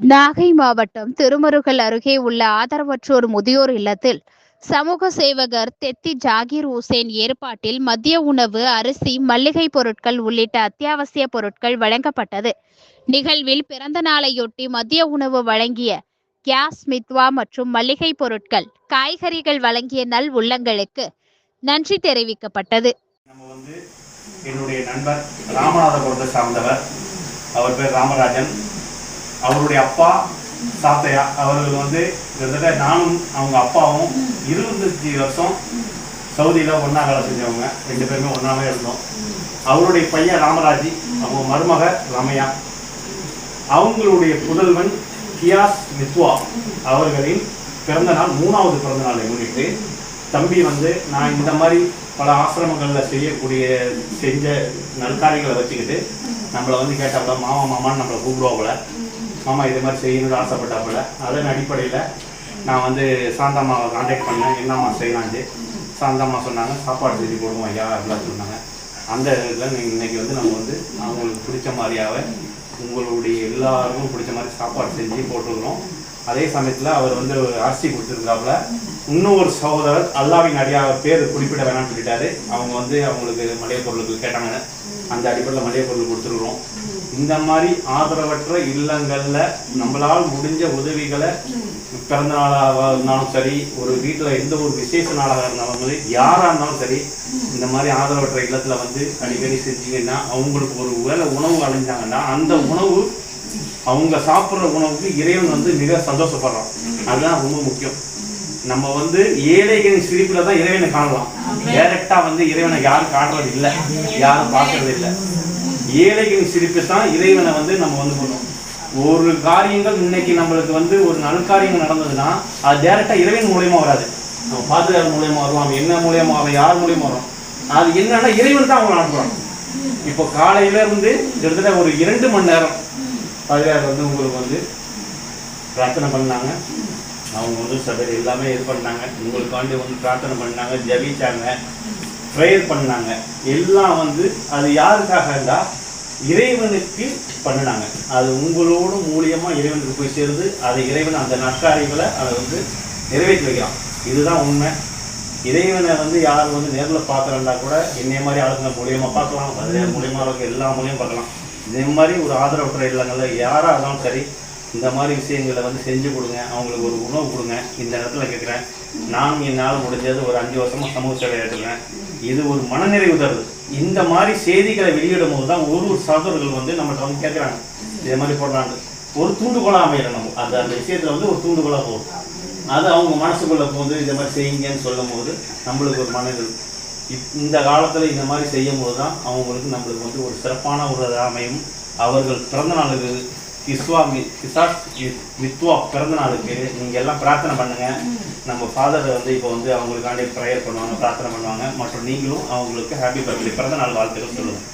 நாகை மாவட்டம் திருமருகல் அருகே உள்ள ஆதரவற்றோர் முதியோர் இல்லத்தில் சமூக சேவகர் தெத்தி ஜாகிர் ஹுசேன் ஏற்பாட்டில் மதிய உணவு அரிசி மல்லிகை பொருட்கள் உள்ளிட்ட அத்தியாவசிய பொருட்கள் வழங்கப்பட்டது. நிகழ்வில் பிறந்த நாளையொட்டி மதிய உணவு வழங்கிய கேஸ் மித்வா மற்றும் மல்லிகை பொருட்கள் காய்கறிகள் வழங்கிய நல் உள்ளங்களுக்கு நன்றி தெரிவிக்கப்பட்டது. நம்ம வந்து என்னுடைய நண்பர் ராமநாதபுரத்தை சார்ந்தவர். அவர் பேர் ராமராஜன். அவருடைய அப்பா சாத்தையா அவர்கள் வந்து கிட்டத்தட்ட நானும் அவங்க அப்பாவும் இருபத்தஞ்சி வருஷம் சவுதியில் ஒன்றா வேலை செஞ்சவங்க. ரெண்டு பேருமே ஒன்றாவே இருந்தோம். அவருடைய பையன் ராமராஜி அவங்க மருமக ரமையா. அவங்களுடைய புதல்வன் கியாஸ் மித்வா அவர்களின் பிறந்த நாள் மூணாவது பிறந்த நாளை முன்னிட்டு தம்பி வந்து நான் இந்த மாதிரி பல ஆசிரமங்களில் செய்யக்கூடிய செஞ்ச நற்காரியங்களை வச்சுக்கிட்டு நம்மளை வந்து கேட்டாப்புல மாமா மாமான்னு நம்மளை கூப்பிடுவாப்புல. மாமா இதே மாதிரி செய்யணும்னு ஆசைப்பட்டாப்புல அதன் அடிப்படையில் நான் வந்து சாந்தாம்மாவை காண்டாக்ட் பண்ணேன். என்னம்மா செய்யலான்ட்டு. சாந்தாம்மா சொன்னாங்க சாப்பாடு செஞ்சு போடுவோம் ஐயா அப்படிலாம் சொன்னாங்க. அந்த இதில் இன்னைக்கு வந்து நம்ம வந்து அவங்களுக்கு பிடிச்ச மாதிரியாவே உங்களுடைய எல்லாருக்கும் பிடிச்ச மாதிரி சாப்பாடு செஞ்சு போட்டுருக்கிறோம் அதே சமயத்தில் அவர் வந்து ஒரு அரிசி கொடுத்துருக்காப்புல இன்னும் ஒரு சகோதரர் அல்லாவின் அடியாக பேர் குறிப்பிட வேணாம்னு சொல்லிட்டாரு. அவங்க வந்து அவங்களுக்கு மளிகை பொருளுக்கு கேட்டாங்க. அந்த அடிப்படையில் மளிகை பொருள் கொடுத்துருக்குறோம். இந்த மாதிரி ஆதரவற்ற இல்லங்களில் நம்மளால் முடிஞ்ச உதவிகளை பிறந்த நாளாக இருந்தாலும் சரி ஒரு வீட்டில் எந்த ஒரு விசேஷ நாளாக இருந்தாலும் சரி யாராக இருந்தாலும் சரி இந்த மாதிரி ஆதரவற்ற இல்லத்தில் வந்து அடிக்கடி செஞ்சீங்கன்னா அவங்களுக்கு ஒரு வேலை உணவு அழிஞ்சாங்கன்னா அந்த உணவு அவங்க சாப்பிட்ற உணவுக்கு இறைவன் வந்து மிக சந்தோஷப்படுறான். அதுதான் ரொம்ப முக்கியம். நம்ம வந்து ஏழைகளின் சிரிப்புல தான் இறைவனை காணலாம். டைரக்டா வந்து இறைவனை யாரும் காணுறது இல்லை. யாரும் பார்க்கறது இல்லை. ஏழைகளின் சிரிப்பு தான் இறைவனை வந்து நம்ம வந்து பண்ணுவோம் ஒரு காரியங்கள் இன்னைக்கு நம்மளுக்கு வந்து ஒரு நல்காரியங்கள் நடந்ததுன்னா அது டைரக்டா இறைவன் மூலியமா வராது. நம்ம பாதுகாப்பு மூலியமா வரும் அவன் என்ன மூலயமா வரும் யார் மூலியமா வரும் அது என்னன்னா இறைவன் தான் அவங்க அனுப்புறான். இப்போ காலையில இருந்து கிட்டத்தட்ட ஒரு இரண்டு மணி நேரம் பாதுகாப்பு வந்து உங்களுக்கு வந்து பிரார்த்தனை பண்ணாங்க. அவங்க வந்து சபையில் எல்லாமே இது பண்ணாங்க. உங்களுக்காண்டி வந்து பிரார்த்தனை பண்ணாங்க ஜபிச்சாங்க ப்ரேயர் பண்ணாங்க. எல்லாம் வந்து அது யாருக்காக இருந்தா இறைவனுக்கு பண்ணினாங்க. அது உங்களோட மூலியமா இறைவனுக்கு போய் சேர்ந்து அதை இறைவன் அந்த நற்காரியங்களை அதை வந்து நிறைவேற்றி வைக்கிறான். இதுதான் உண்மை. இறைவனை வந்து யார் வந்து நேரில் பார்க்குறா கூட என்னைய மாதிரி ஆளுங்க மூலியமாக பார்க்கலாம். பதினேழு மூலியமாக இருக்க எல்லா மூலியமும் பார்க்கலாம். இதே மாதிரி ஒரு ஆதரவற்ற இல்லங்களில் யாராக இருந்தாலும் சரி இந்த மாதிரி விஷயங்களை வந்து செஞ்சு கொடுங்க அவங்களுக்கு ஒரு உணவு கொடுங்க. இந்த இடத்துல கேட்குறேன் நான் என்னால் முடிஞ்சது ஒரு அஞ்சு வருஷமா சமூக சேவை எடுத்துக்கிறேன். இது ஒரு மனநிறைவு தருது. இந்த மாதிரி செய்திகளை வெளியிடும் போது தான் ஒரு ஒரு சகோதரர்கள் வந்து நம்மகிட்ட வந்து கேட்குறாங்க இதே மாதிரி போடுறாங்க. ஒரு தூண்டுகோலாக அமையிடும் நம்ம. அந்த அந்த விஷயத்தில் வந்து ஒரு தூண்டுகோலாக போகும் அது அவங்க மனசுக்குள்ள போது இந்த மாதிரி செய்யுங்கன்னு சொல்லும் போது நம்மளுக்கு ஒரு மனநிறைவு. இந்த காலத்தில் இந்த மாதிரி செய்யும் போது தான் அவங்களுக்கு நம்மளுக்கு வந்து ஒரு சிறப்பான ஒரு அமையும். அவர்கள் பிறந்த நாளுக்கு இஸ்வா மி கிசாஸ் மித்வா பிறந்த நாளுக்கு நீங்கள் எல்லாம் பிரார்த்தனை பண்ணுங்கள் நம்ம ஃபாதர் வந்து இப்போ வந்து அவங்களுக்காண்டி ப்ரேயர் பண்ணுவாங்க பிரார்த்தனை பண்ணுவாங்க. மற்றும் நீங்களும் அவங்களுக்கு ஹாப்பி பர்த்டே பிறந்த நாள் வாழ்த்துக்கள் சொல்லுங்கள்